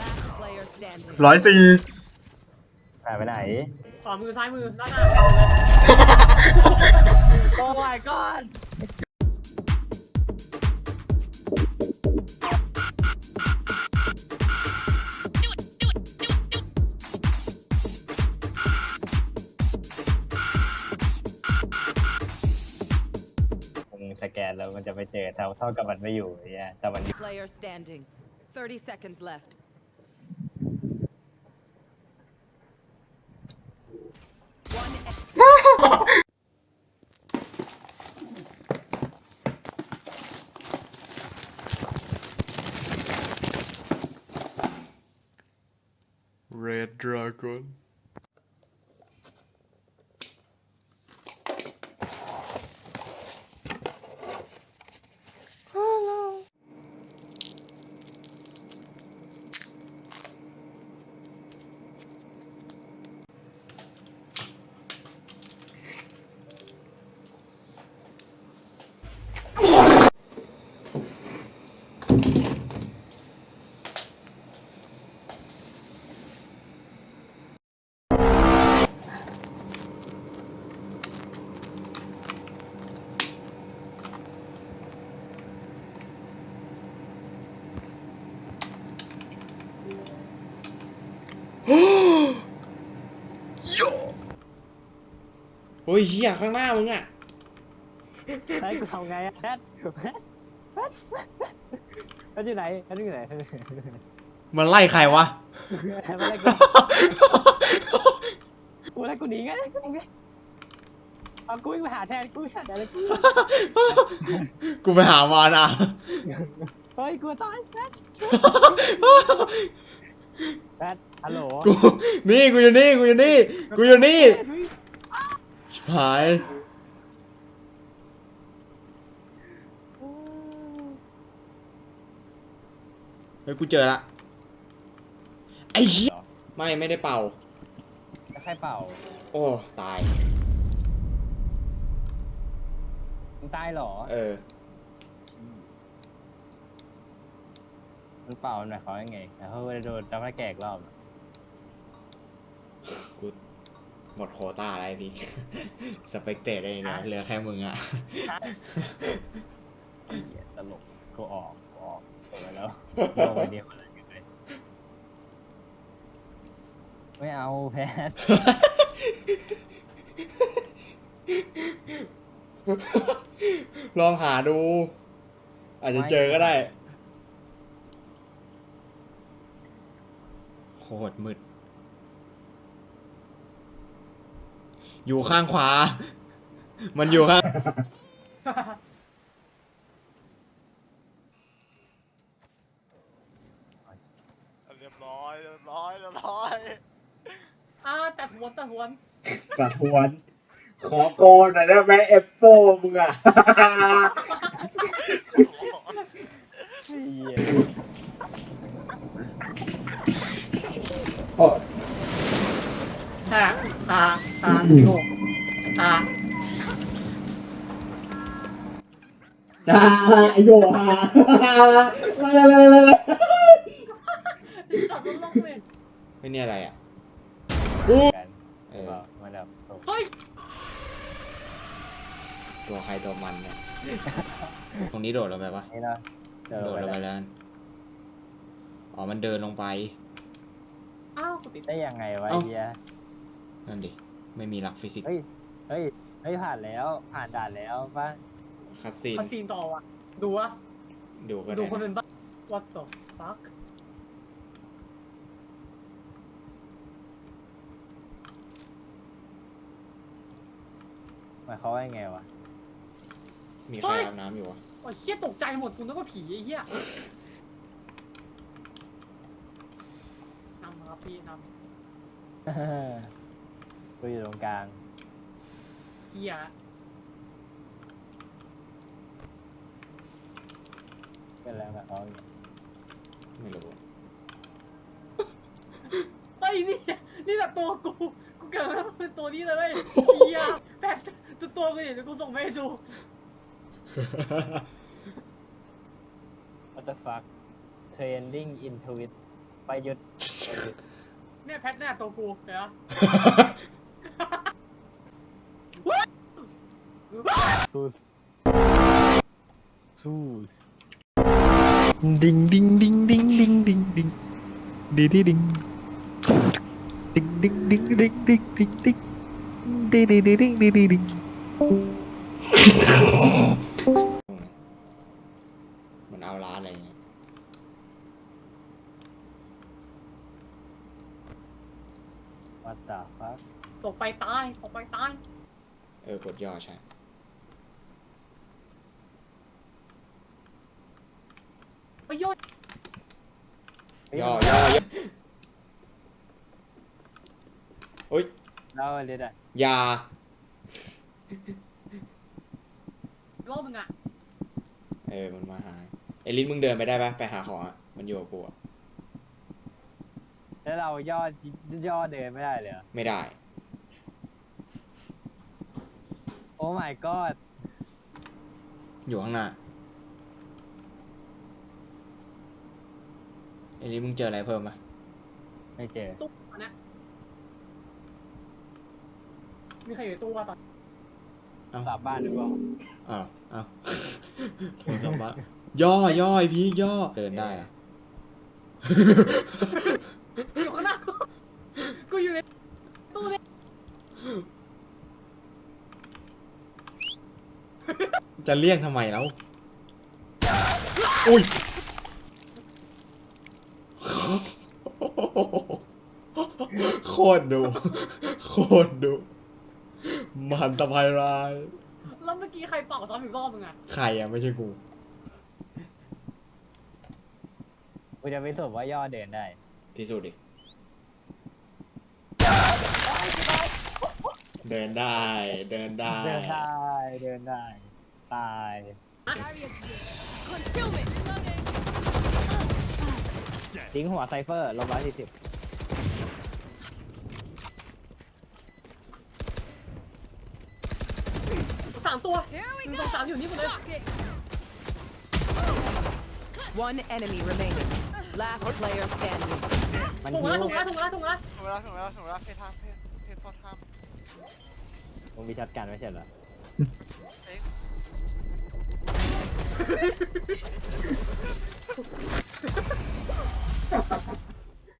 Last player standing. ร้อยสี่หายไปไหน ขวามือซ้ายมือด้านหน้าเอาเลยโอ้ my god นแล้วมันจะไปเจอเท่าเท่ากับมันไม่อยู่ไอ้เนี่ยแต่มัน Player standing. 30 seconds left. One ex- เรดดราก้อน โอ้ยเหี้ยข้างหน้ามึงอะใช้กูทำไงอะแพทแพทแพทแพทอยู่ไหนแพทอยู่ไหนมันไล่ใครวะแพทไม่ได้กูกูได้กูหนีไงกูหนีไงเอากูวิ่งไปหาแทนกูวิ่งไปหาแทนเลยกูกูไปหามานะเฮ้ยกูตายแพท แพทฮัลโหลกูนี่กูอยู่นี่กูอยู่นี่กูอยู่นี่ชิบหายเฮ้ยกูเจอละไอ้เหี้ยไม่ไม่ได้เป่าใครเป่าโอ้ตาย มึงตายเหรอ เออ มึงเป่ามันหมายความว่าไงแล้วเขาจะโดนจำให้แกกรอบกูหมดโควต้าแล้วไอ้พี่ สเปกเตตได้เนี่ยเหลือแค่มึงอะเหี้ยตลกกูออกกูออกออกไปแล้วลงไปเดียวอะไรกันเลยไม่เอาแพทลองหาดู อาจจะเจอก็ได้ โคตรมืด อยู่ข้างขวา มันอยู่ข้าง เรียบร้อยเรียบร้อยเรียบร้อยอ่าแต่ทวนแต่ทวนกระทวน ขอโกนหน่อยได้ไหมเอฟโฟมึงอะเหี้ย โอ้อ่าอ่าอ่าพี่โออ่าดาไอโยฮ่าสับลงเลยไม่เนี่ยอะไรอะกันเออก็มาแบบตกเฮ้ยตัวใครตัวมันเนี่ย ตรงนี้โดดลงไปปะนี่เนาะเจอโดดไปลงไปแล้วแล้ว อ๋อ มันเดินลงไป อ้าวกูติดได้ยังไงวะเอ้าไอ้เฮียนั่นดิ ไม่มีหลักฟิสิกส์เฮ้ย เฮ้ย เฮ้ยผ่านแล้ว ผ่านด่านแล้วป่ะคัสซีนคอนซีนต่อว่ะดูวะดูก็ดูได้คนนะอื่นบ้าง what the fuck หมายเขามว่ายังไงวะ มีใครอาบน้ำอยู่วะโอ้ยเฮียตกใจหมดกูนึกว่าผีไอ้เหี้ยนำครับ พี่นกูอยู่ตรงกลางำเฮียเป็นแล้วแบบเขามว่าไงไม่รู้อะเฮ้ยนี่นี่แหละตัวกูกูเกิดมาเป็นตัวนี้เลยเฮียแปดตัวตัวกูเห็นเดี๋ยวกูส่งไปให้ดู what the fuck trending into it ไปหยุด เนี่ยแพทเนี่ยตัวกูเห็นปะสู้สู้ดิงดิงดิงดิงดิงดิงดิงดิดิดิงดิงดิงดิงดิงดิงดิงดิงดิดิดิดิงดิดิดิง มันเอาร้านอะไรเงี้ย วัดตาฟักตกไปตายตกไปตายเออกดย่อใช่ ไปโยนย่อย่อย่อโอ๊ยเล่าเลยอะอยา รอบมึงอะ เออ มันมาหาไอ้ลิ้นมึงเดินไปได้ปะไปหาของอะ มันอยู่กับกูอะ แล้วเราย่อย่อเดินไม่ได้เลยเหรอไม่ได้ โอ้ my god อยู่ข้างหน้าไอ้ลิ้นมึงเจออะไรเพิ่มปะไม่เจอ ตู้อันเนี้ยมีใครอยู่ในตู้ป่ะตอนกลับบ้านหรือเปล่าอ้าวอ้าวโทรศัพท์บ้านย่อย่อไอพีคย่อเดินได้อะ อยู่ข้างหน้ากูกูอยู่ใน ตู้เนี่ยจะเลี่ยงทำไมแล้ว อุ้ย โคตรดุ โคตรดุ มันตะไคร้าย แล้วเมื่อกี้ใครเป่าซ้ำอีกรอบมึงอะใครอะไม่ใช่กู กูจะไปสรุปว่าย่อเดินได้ พิสูจน์ดิ เดินได้ เดินได้ เดินได้เดินได้ ตาย Concealment. ทิ้งหัวไซเฟอร์ลบร้อยสี่สิบสามตัว Here we หนึ่ง go. สองสามอยู่นี่หมดเลย Rock it. One enemy remaining. Last player standing. มันถูกหิแล้ววถูกแล้วถูกแล้วถูกแล้ว ถึงเวลาถึงเวลาถึงเวลาเพทามเพทเพทพอทาม มึงมีช็อตกันไม่ใช่เหรอ